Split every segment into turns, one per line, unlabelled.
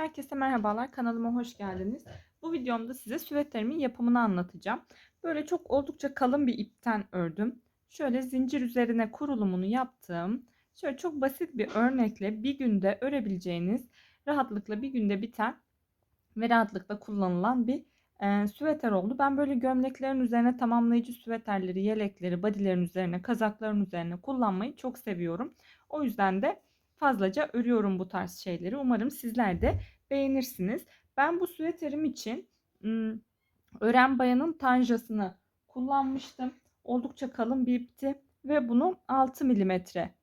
Herkese merhabalar, kanalıma hoş geldiniz. Bu videomda size süveterimin yapımını anlatacağım. Böyle çok oldukça kalın bir ipten ördüm. Şöyle zincir üzerine kurulumunu yaptım. Şöyle çok basit bir örnekle bir günde örebileceğiniz, rahatlıkla bir günde biten ve rahatlıkla kullanılan bir e, süveter oldu. Ben böyle gömleklerin üzerine tamamlayıcı süveterleri, yelekleri, bodylerin üzerine, kazakların üzerine kullanmayı çok seviyorum. O yüzden de fazlaca örüyorum bu tarz şeyleri. Umarım sizler de beğenirsiniz. Ben bu süveterim için ören bayanın tanjasını kullanmıştım. Oldukça kalın bir ipti ve bunu 6 milimetre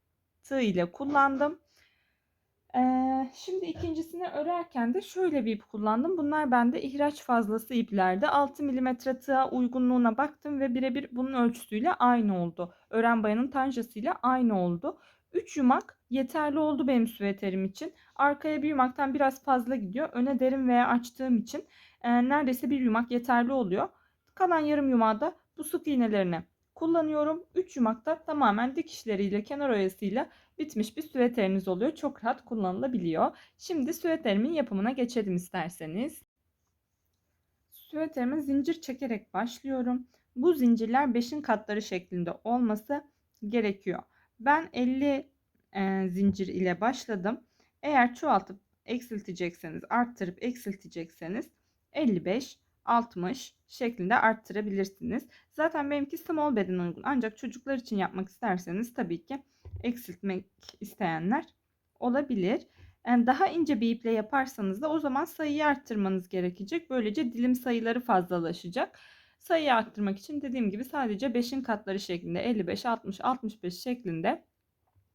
tığ ile kullandım. Ee, şimdi ikincisini örerken de şöyle bir ip kullandım. Bunlar bende ihraç fazlası iplerdi. 6 milimetre tığa uygunluğuna baktım ve birebir bunun ölçüsüyle aynı oldu. Ören bayanın tanjasıyla aynı oldu. 3 yumak yeterli oldu benim süveterim için. Arkaya bir yumaktan biraz fazla gidiyor. Öne derin veya açtığım için e, neredeyse bir yumak yeterli oluyor. Kalan yarım yumağı da bu sık iğnelerini kullanıyorum. 3 yumakta tamamen dikişleriyle kenar oyasıyla bitmiş bir süveteriniz oluyor. Çok rahat kullanılabiliyor. Şimdi süveterimin yapımına geçelim isterseniz. Süveterime zincir çekerek başlıyorum. Bu zincirler 5'in katları şeklinde olması gerekiyor. Ben 50 e, zincir ile başladım. Eğer çoğaltıp eksiltecekseniz, arttırıp eksiltecekseniz 55, 60 şeklinde arttırabilirsiniz. Zaten benimki small beden uygun. Ancak çocuklar için yapmak isterseniz tabii ki eksiltmek isteyenler olabilir. Yani daha ince bir iple yaparsanız da o zaman sayıyı arttırmanız gerekecek. Böylece dilim sayıları fazlalaşacak. Sayıyı arttırmak için dediğim gibi sadece 5'in katları şeklinde 55, 60, 65 şeklinde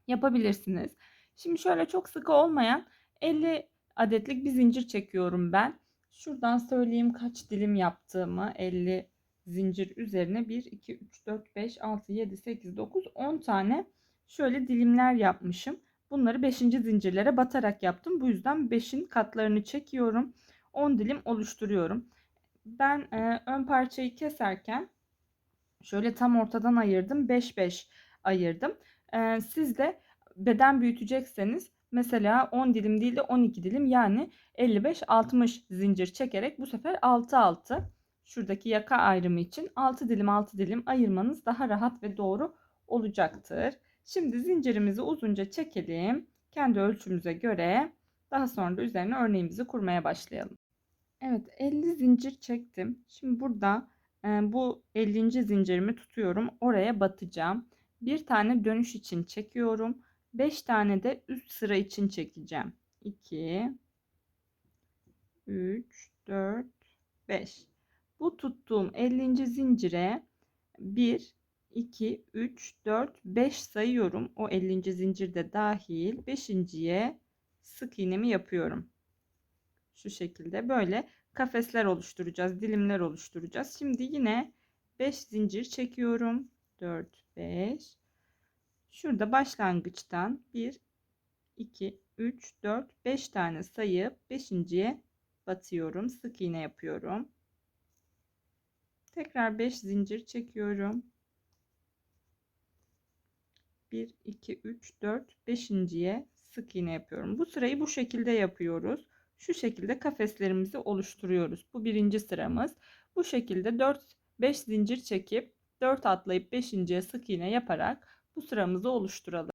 yapabilirsiniz. Şimdi şöyle çok sıkı olmayan 50 adetlik bir zincir çekiyorum ben. Şuradan söyleyeyim kaç dilim yaptığımı. 50 zincir üzerine 1, 2, 3, 4, 5, 6, 7, 8, 9, 10 tane şöyle dilimler yapmışım. Bunları 5. zincirlere batarak yaptım. Bu yüzden 5'in katlarını çekiyorum. 10 dilim oluşturuyorum. Ben e, ön parçayı keserken şöyle tam ortadan ayırdım. 5-5 ayırdım. E, siz de beden büyütecekseniz mesela 10 dilim değil de 12 dilim yani 55-60 zincir çekerek bu sefer 6-6 şuradaki yaka ayrımı için 6 dilim 6 dilim ayırmanız daha rahat ve doğru olacaktır. Şimdi zincirimizi uzunca çekelim. Kendi ölçümüze göre daha sonra da üzerine örneğimizi kurmaya başlayalım. Evet 50 zincir çektim. Şimdi burada bu 50. zincirimi tutuyorum. Oraya batacağım. Bir tane dönüş için çekiyorum. 5 tane de üst sıra için çekeceğim. 2 3 4 5 Bu tuttuğum 50. zincire 1 2 3 4 5 sayıyorum. O 50. zincirde dahil 5.ye sık iğnemi yapıyorum. Şu şekilde böyle kafesler oluşturacağız, dilimler oluşturacağız. Şimdi yine 5 zincir çekiyorum. 4 5 Şurada başlangıçtan 1 2 3 4 5 tane sayıp 5.ye batıyorum. Sık iğne yapıyorum. Tekrar 5 zincir çekiyorum. 1 2 3 4 5.ye sık iğne yapıyorum. Bu sırayı bu şekilde yapıyoruz. Şu şekilde kafeslerimizi oluşturuyoruz. Bu birinci sıramız. Bu şekilde 4 5 zincir çekip 4 atlayıp 5.ye sık iğne yaparak bu sıramızı oluşturalım.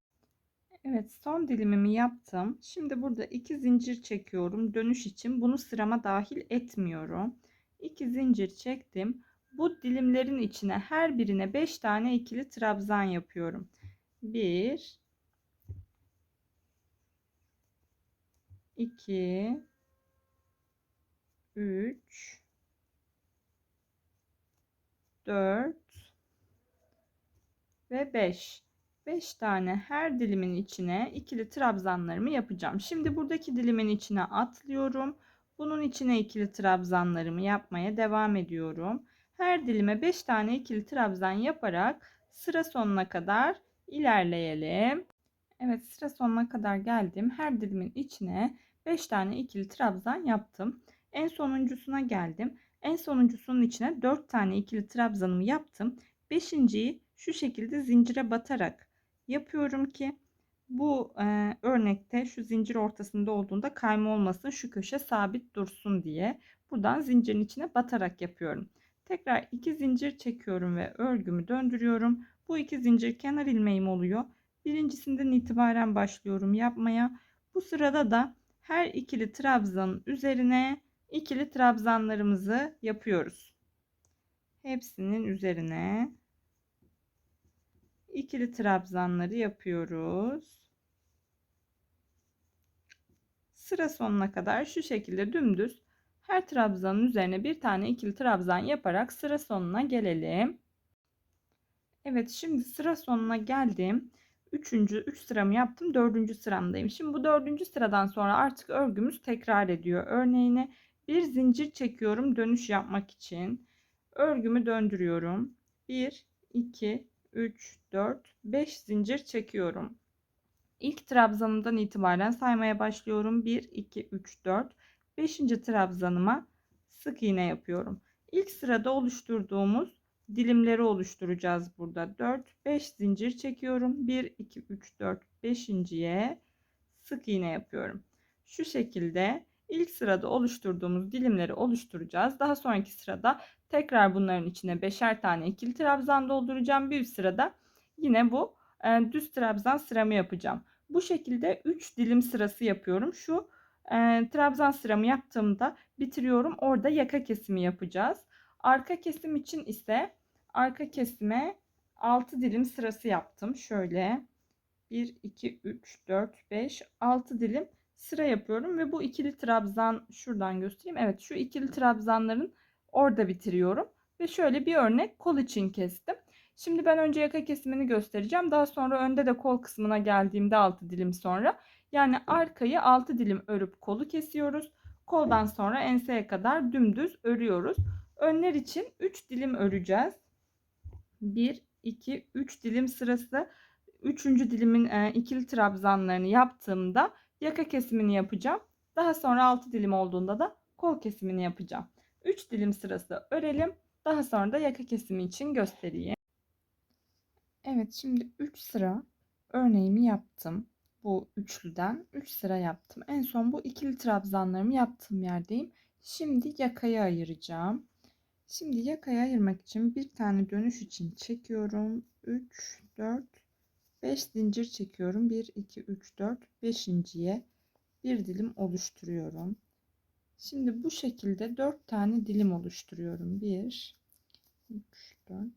Evet son dilimimi yaptım. Şimdi burada iki zincir çekiyorum dönüş için. Bunu sırama dahil etmiyorum. İki zincir çektim. Bu dilimlerin içine her birine 5 tane ikili trabzan yapıyorum. 1 2 3 4 ve 5 5 tane her dilimin içine ikili trabzanlarımı yapacağım. Şimdi buradaki dilimin içine atlıyorum. Bunun içine ikili trabzanlarımı yapmaya devam ediyorum. Her dilime 5 tane ikili trabzan yaparak sıra sonuna kadar ilerleyelim. Evet sıra sonuna kadar geldim. Her dilimin içine 5 tane ikili trabzan yaptım. En sonuncusuna geldim. En sonuncusunun içine 4 tane ikili trabzanımı yaptım. Beşinciyi şu şekilde zincire batarak yapıyorum ki Bu e, örnekte şu zincir ortasında olduğunda kayma olmasın şu köşe sabit dursun diye buradan zincirin içine batarak yapıyorum. Tekrar iki zincir çekiyorum ve örgümü döndürüyorum. Bu iki zincir kenar ilmeğim oluyor. Birincisinden itibaren başlıyorum yapmaya. Bu sırada da her ikili trabzanın üzerine ikili trabzanlarımızı yapıyoruz. Hepsinin üzerine ikili trabzanları yapıyoruz. Sıra sonuna kadar şu şekilde dümdüz her trabzanın üzerine bir tane ikili trabzan yaparak sıra sonuna gelelim. Evet şimdi sıra sonuna geldim. Üçüncü, üç sıramı yaptım. Dördüncü sıramdayım. Şimdi bu dördüncü sıradan sonra artık örgümüz tekrar ediyor. Örneğine bir zincir çekiyorum dönüş yapmak için. Örgümü döndürüyorum. 1, 2, 3, 4, 5 zincir çekiyorum. İlk trabzanımdan itibaren saymaya başlıyorum. 1, 2, 3, 4. 5. trabzanıma sık iğne yapıyorum. İlk sırada oluşturduğumuz dilimleri oluşturacağız burada. 4, 5 zincir çekiyorum. 1, 2, 3, 4, 5.ye sık iğne yapıyorum. Şu şekilde ilk sırada oluşturduğumuz dilimleri oluşturacağız. Daha sonraki sırada tekrar bunların içine beşer tane ikili trabzan dolduracağım. Bir sırada yine bu e, düz trabzan sıramı yapacağım. Bu şekilde 3 dilim sırası yapıyorum. Şu e, trabzan sıramı yaptığımda bitiriyorum. Orada yaka kesimi yapacağız. Arka kesim için ise arka kesime 6 dilim sırası yaptım. Şöyle 1, 2, 3, 4, 5, 6 dilim sıra yapıyorum ve bu ikili trabzan şuradan göstereyim. Evet şu ikili trabzanların orada bitiriyorum. Ve şöyle bir örnek kol için kestim. Şimdi ben önce yaka kesimini göstereceğim. Daha sonra önde de kol kısmına geldiğimde 6 dilim sonra. Yani arkayı 6 dilim örüp kolu kesiyoruz. Koldan sonra enseye kadar dümdüz örüyoruz. Önler için 3 dilim öreceğiz. 1, 2, 3 dilim sırası. 3. dilimin e, ikili trabzanlarını yaptığımda yaka kesimini yapacağım. Daha sonra 6 dilim olduğunda da kol kesimini yapacağım. 3 dilim sırası örelim. Daha sonra da yaka kesimi için göstereyim. Evet şimdi 3 sıra örneğimi yaptım. Bu üçlüden 3 sıra yaptım. En son bu ikili trabzanlarımı yaptığım yerdeyim. Şimdi yakayı ayıracağım. Şimdi yakayı ayırmak için bir tane dönüş için çekiyorum. 3, 4, 5 zincir çekiyorum. 1, 2, 3, 4, 5.ye bir dilim oluşturuyorum. Şimdi bu şekilde 4 tane dilim oluşturuyorum. 1, 3, 4,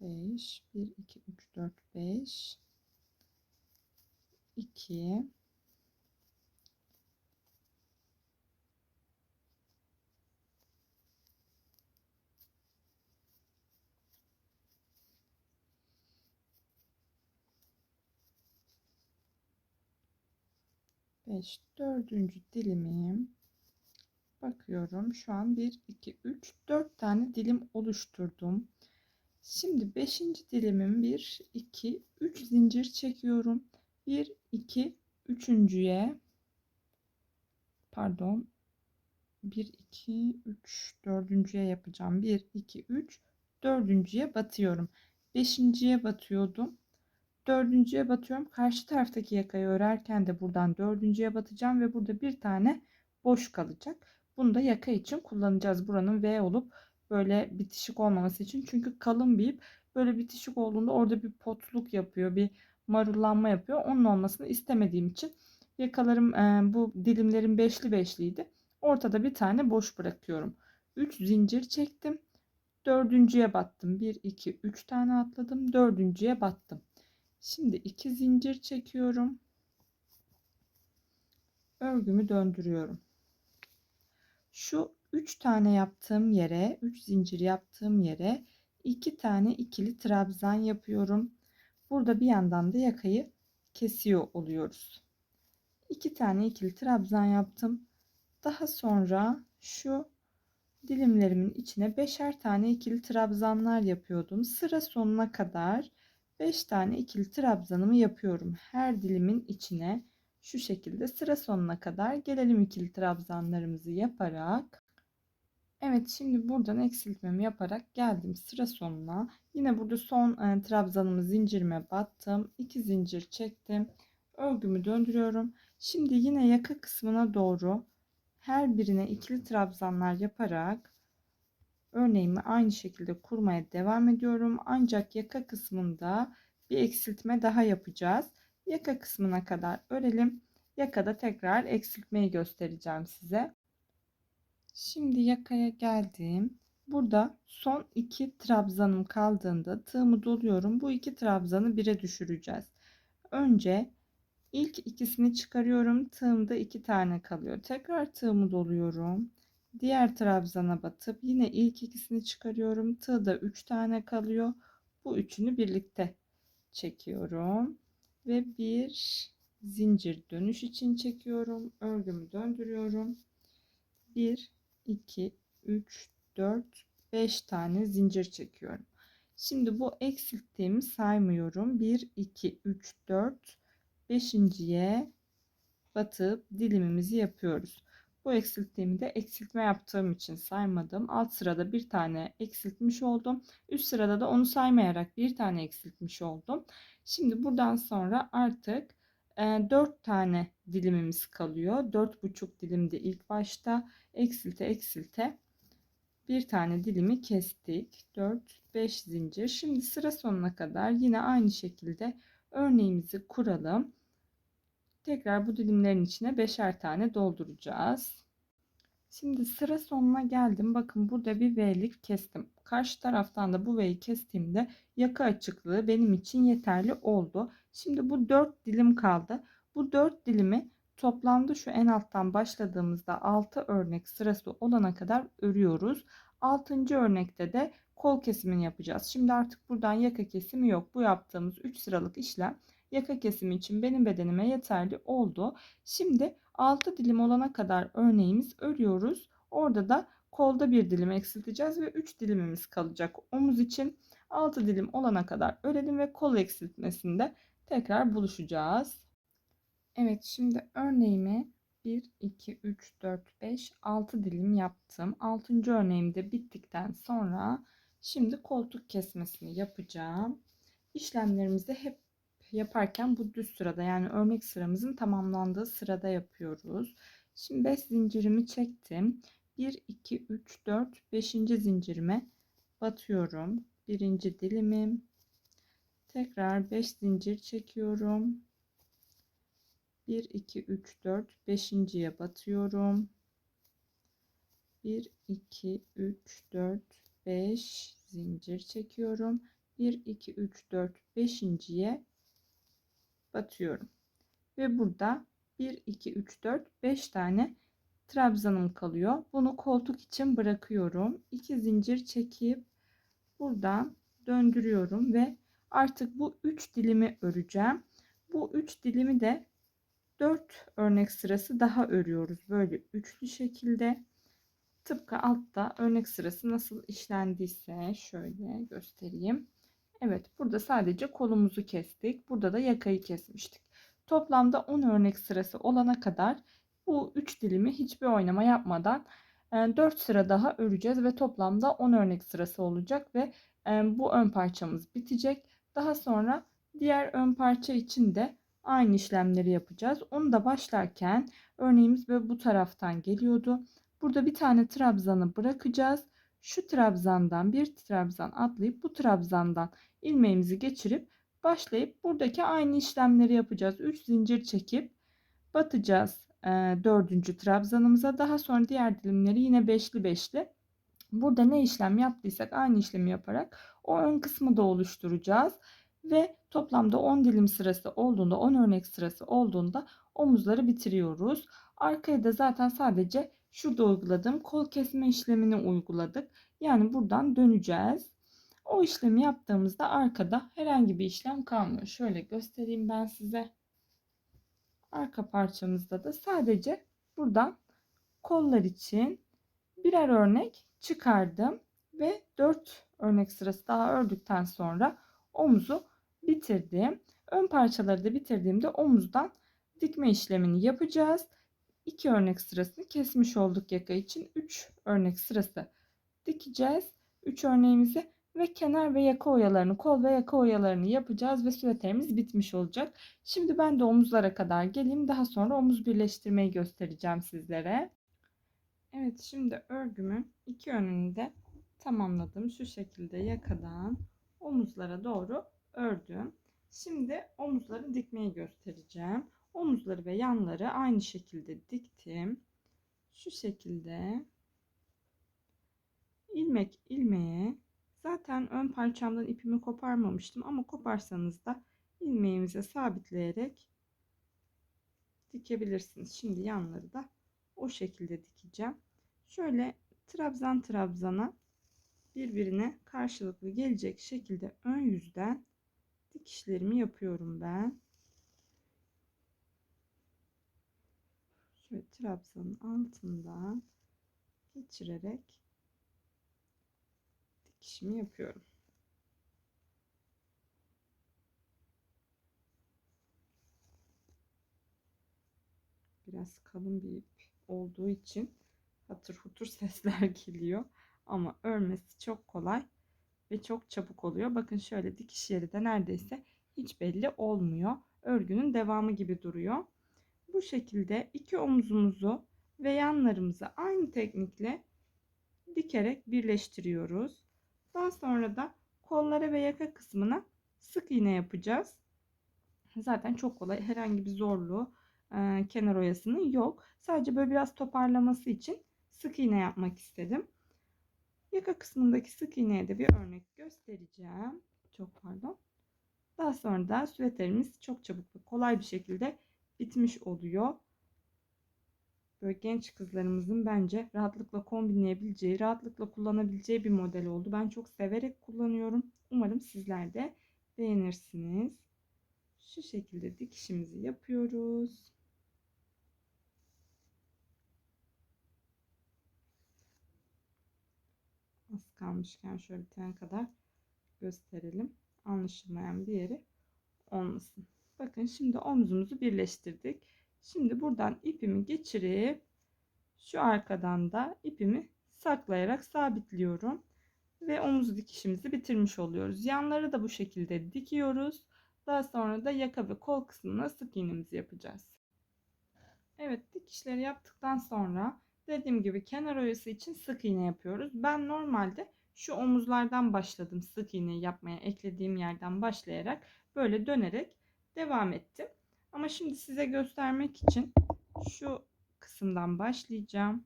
5, 1, 2, 3, 4, 5, 2, 5 dördüncü dilimim. Bakıyorum şu an 1 2 3 4 tane dilim oluşturdum. Şimdi 5. dilimim 1 2 3 zincir çekiyorum. 1 2 üçüncüye pardon 1 2 3 dördüncüye yapacağım. 1 2 3 dördüncüye batıyorum. Beşinciye batıyordum dördüncüye batıyorum. Karşı taraftaki yakayı örerken de buradan dördüncüye batacağım ve burada bir tane boş kalacak. Bunu da yaka için kullanacağız. Buranın V olup böyle bitişik olmaması için. Çünkü kalın bir ip böyle bitişik olduğunda orada bir potluk yapıyor. Bir marullanma yapıyor. Onun olmasını istemediğim için yakalarım e, bu dilimlerim beşli beşliydi. Ortada bir tane boş bırakıyorum. 3 zincir çektim. Dördüncüye battım. 1, 2, 3 tane atladım. Dördüncüye battım. Şimdi iki zincir çekiyorum. Örgümü döndürüyorum. Şu 3 tane yaptığım yere, 3 zincir yaptığım yere 2 tane ikili trabzan yapıyorum. Burada bir yandan da yakayı kesiyor oluyoruz. 2 tane ikili trabzan yaptım. Daha sonra şu dilimlerimin içine beşer tane ikili trabzanlar yapıyordum. Sıra sonuna kadar 5 tane ikili trabzanımı yapıyorum. Her dilimin içine şu şekilde sıra sonuna kadar gelelim ikili trabzanlarımızı yaparak. Evet şimdi buradan eksiltmemi yaparak geldim sıra sonuna. Yine burada son e, trabzanımı zincirime battım. 2 zincir çektim. Örgümü döndürüyorum. Şimdi yine yaka kısmına doğru her birine ikili trabzanlar yaparak örneğimi aynı şekilde kurmaya devam ediyorum. Ancak yaka kısmında bir eksiltme daha yapacağız. Yaka kısmına kadar örelim. Yakada tekrar eksiltmeyi göstereceğim size. Şimdi yakaya geldim. Burada son iki trabzanım kaldığında tığımı doluyorum. Bu iki trabzanı bire düşüreceğiz. Önce ilk ikisini çıkarıyorum. Tığımda iki tane kalıyor. Tekrar tığımı doluyorum. Diğer trabzana batıp yine ilk ikisini çıkarıyorum. Tığda üç tane kalıyor. Bu üçünü birlikte çekiyorum. Ve bir zincir dönüş için çekiyorum. Örgümü döndürüyorum. 1, 2, 3, 4, 5 tane zincir çekiyorum. Şimdi bu eksilttiğimi saymıyorum. 1, 2, 3, 4, 5.ye batıp dilimimizi yapıyoruz. Bu eksilttiğimi de eksiltme yaptığım için saymadım. Alt sırada bir tane eksiltmiş oldum. Üst sırada da onu saymayarak bir tane eksiltmiş oldum. Şimdi buradan sonra artık 4 tane dilimimiz kalıyor. 4,5 dilimde ilk başta eksilte eksilte bir tane dilimi kestik. 4 5 zincir. Şimdi sıra sonuna kadar yine aynı şekilde örneğimizi kuralım. Tekrar bu dilimlerin içine beşer tane dolduracağız. Şimdi sıra sonuna geldim. Bakın burada bir V'lik kestim. Karşı taraftan da bu V'yi kestiğimde yaka açıklığı benim için yeterli oldu. Şimdi bu 4 dilim kaldı. Bu 4 dilimi toplamda şu en alttan başladığımızda 6 örnek sırası olana kadar örüyoruz. 6. örnekte de kol kesimini yapacağız. Şimdi artık buradan yaka kesimi yok. Bu yaptığımız 3 sıralık işlem yaka kesimi için benim bedenime yeterli oldu. Şimdi 6 dilim olana kadar örneğimiz örüyoruz. Orada da kolda bir dilim eksilteceğiz ve 3 dilimimiz kalacak. Omuz için 6 dilim olana kadar örelim ve kol eksiltmesinde tekrar buluşacağız. Evet şimdi örneğimi 1, 2, 3, 4, 5, 6 dilim yaptım. 6. örneğim de bittikten sonra şimdi koltuk kesmesini yapacağım. İşlemlerimizi hep yaparken bu düz sırada yani örnek sıramızın tamamlandığı sırada yapıyoruz. Şimdi 5 zincirimi çektim. 1, 2, 3, 4, 5. zincirime batıyorum. Birinci dilimim. Tekrar 5 zincir çekiyorum. 1, 2, 3, 4, 5.ye batıyorum. 1, 2, 3, 4, 5 zincir çekiyorum. 1, 2, 3, 4, 5.ye batıyorum. Ve burada 1, 2, 3, 4, 5 tane trabzanım kalıyor. Bunu koltuk için bırakıyorum. 2 zincir çekip buradan döndürüyorum ve artık bu 3 dilimi öreceğim. Bu 3 dilimi de 4 örnek sırası daha örüyoruz. Böyle üçlü şekilde. Tıpkı altta örnek sırası nasıl işlendiyse şöyle göstereyim. Evet burada sadece kolumuzu kestik. Burada da yakayı kesmiştik. Toplamda 10 örnek sırası olana kadar bu 3 dilimi hiçbir oynama yapmadan 4 e, sıra daha öreceğiz ve toplamda 10 örnek sırası olacak ve e, bu ön parçamız bitecek. Daha sonra diğer ön parça için de aynı işlemleri yapacağız. Onu da başlarken örneğimiz böyle bu taraftan geliyordu. Burada bir tane trabzanı bırakacağız. Şu trabzandan bir trabzan atlayıp bu trabzandan ilmeğimizi geçirip başlayıp buradaki aynı işlemleri yapacağız. 3 zincir çekip batacağız e, dördüncü trabzanımıza. Daha sonra diğer dilimleri yine beşli beşli. Burada ne işlem yaptıysak aynı işlemi yaparak o ön kısmı da oluşturacağız ve toplamda 10 dilim sırası olduğunda 10 örnek sırası olduğunda omuzları bitiriyoruz. Arkaya da zaten sadece şurada uyguladığım kol kesme işlemini uyguladık. Yani buradan döneceğiz. O işlemi yaptığımızda arkada herhangi bir işlem kalmıyor. Şöyle göstereyim ben size. Arka parçamızda da sadece buradan kollar için birer örnek çıkardım ve 4 örnek sırası daha ördükten sonra omuzu bitirdim. Ön parçaları da bitirdiğimde omuzdan dikme işlemini yapacağız. 2 örnek sırasını kesmiş olduk yaka için. 3 örnek sırası dikeceğiz. 3 örneğimizi Ve kenar ve yaka oyalarını, kol ve yaka oyalarını yapacağız ve süveterimiz bitmiş olacak. Şimdi ben de omuzlara kadar geleyim. Daha sonra omuz birleştirmeyi göstereceğim sizlere. Evet şimdi örgümün iki önünü de tamamladım. Şu şekilde yakadan omuzlara doğru ördüm. Şimdi omuzları dikmeyi göstereceğim. Omuzları ve yanları aynı şekilde diktim. Şu şekilde ilmek ilmeğe zaten ön parçamdan ipimi koparmamıştım ama koparsanız da ilmeğimize sabitleyerek dikebilirsiniz. Şimdi yanları da o şekilde dikeceğim. Şöyle trabzan trabzana birbirine karşılıklı gelecek şekilde ön yüzden dikişlerimi yapıyorum ben. Şöyle trabzanın altından geçirerek dikişimi yapıyorum. Biraz kalın bir ip olduğu için hatır hutur sesler geliyor. Ama örmesi çok kolay ve çok çabuk oluyor. Bakın şöyle dikiş yeri de neredeyse hiç belli olmuyor. Örgünün devamı gibi duruyor. Bu şekilde iki omuzumuzu ve yanlarımızı aynı teknikle dikerek birleştiriyoruz. Daha sonra da kollara ve yaka kısmına sık iğne yapacağız. Zaten çok kolay. Herhangi bir zorluğu e, kenar oyasının yok. Sadece böyle biraz toparlaması için sık iğne yapmak istedim. Yaka kısmındaki sık iğneye de bir örnek göstereceğim. Çok pardon. Daha sonra da süveterimiz çok çabuk ve kolay bir şekilde bitmiş oluyor. Böyle genç kızlarımızın bence rahatlıkla kombinleyebileceği, rahatlıkla kullanabileceği bir model oldu. Ben çok severek kullanıyorum. Umarım sizler de beğenirsiniz. Şu şekilde dikişimizi yapıyoruz. Az kalmışken şöyle bitene kadar gösterelim. Anlaşılmayan bir yeri olmasın. Bakın şimdi omzumuzu birleştirdik. Şimdi buradan ipimi geçirip şu arkadan da ipimi saklayarak sabitliyorum. Ve omuz dikişimizi bitirmiş oluyoruz. Yanları da bu şekilde dikiyoruz. Daha sonra da yaka ve kol kısmına sık iğnemizi yapacağız. Evet dikişleri yaptıktan sonra dediğim gibi kenar oyası için sık iğne yapıyoruz. Ben normalde şu omuzlardan başladım sık iğne yapmaya eklediğim yerden başlayarak böyle dönerek devam ettim. Ama şimdi size göstermek için şu kısımdan başlayacağım.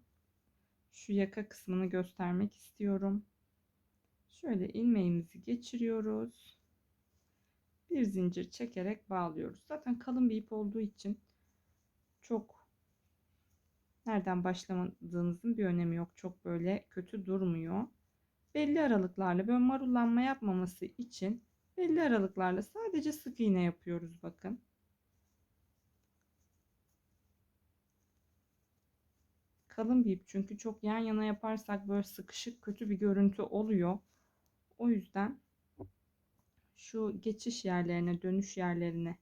Şu yaka kısmını göstermek istiyorum. Şöyle ilmeğimizi geçiriyoruz. Bir zincir çekerek bağlıyoruz. Zaten kalın bir ip olduğu için çok nereden başlamadığınızın bir önemi yok. Çok böyle kötü durmuyor. Belli aralıklarla böyle marullanma yapmaması için belli aralıklarla sadece sık iğne yapıyoruz bakın. Kalın bir ip çünkü çok yan yana yaparsak böyle sıkışık kötü bir görüntü oluyor. O yüzden şu geçiş yerlerine dönüş yerlerine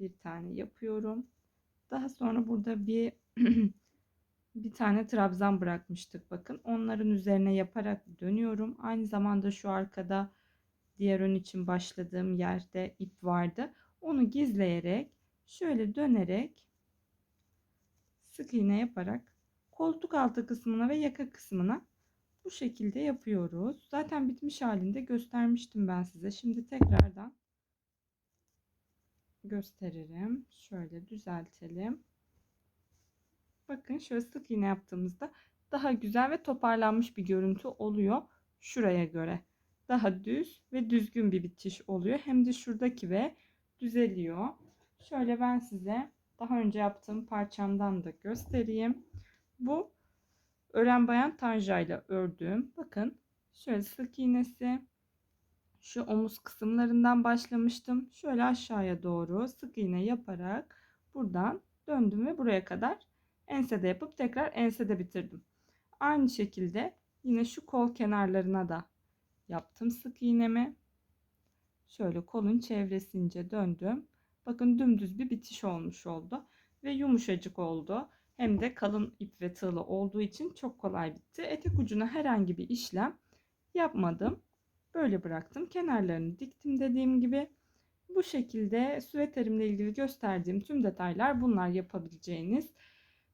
bir tane yapıyorum. Daha sonra burada bir bir tane trabzan bırakmıştık bakın. Onların üzerine yaparak dönüyorum. Aynı zamanda şu arkada diğer ön için başladığım yerde ip vardı. Onu gizleyerek şöyle dönerek sık iğne yaparak koltuk altı kısmına ve yaka kısmına bu şekilde yapıyoruz. Zaten bitmiş halinde göstermiştim ben size. Şimdi tekrardan gösteririm. Şöyle düzeltelim. Bakın şöyle sık iğne yaptığımızda daha güzel ve toparlanmış bir görüntü oluyor şuraya göre. Daha düz ve düzgün bir bitiş oluyor. Hem de şuradaki ve düzeliyor. Şöyle ben size daha önce yaptığım parçamdan da göstereyim. Bu ören bayan tanjayla ördüğüm bakın şöyle sık iğnesi şu omuz kısımlarından başlamıştım. Şöyle aşağıya doğru sık iğne yaparak buradan döndüm ve buraya kadar ensede yapıp tekrar ensede bitirdim. Aynı şekilde yine şu kol kenarlarına da yaptım sık iğnemi. Şöyle kolun çevresince döndüm. Bakın dümdüz bir bitiş olmuş oldu ve yumuşacık oldu. Hem de kalın ip ve tığlı olduğu için çok kolay bitti. Etek ucuna herhangi bir işlem yapmadım. böyle bıraktım. Kenarlarını diktim dediğim gibi. Bu şekilde süveterimle ilgili gösterdiğim tüm detaylar bunlar yapabileceğiniz.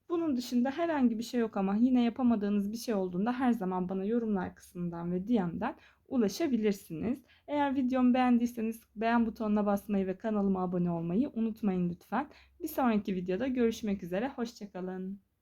Bunun dışında herhangi bir şey yok ama yine yapamadığınız bir şey olduğunda her zaman bana yorumlar kısmından ve DM'den ulaşabilirsiniz. Eğer videomu beğendiyseniz beğen butonuna basmayı ve kanalıma abone olmayı unutmayın lütfen. Bir sonraki videoda görüşmek üzere. Hoşçakalın.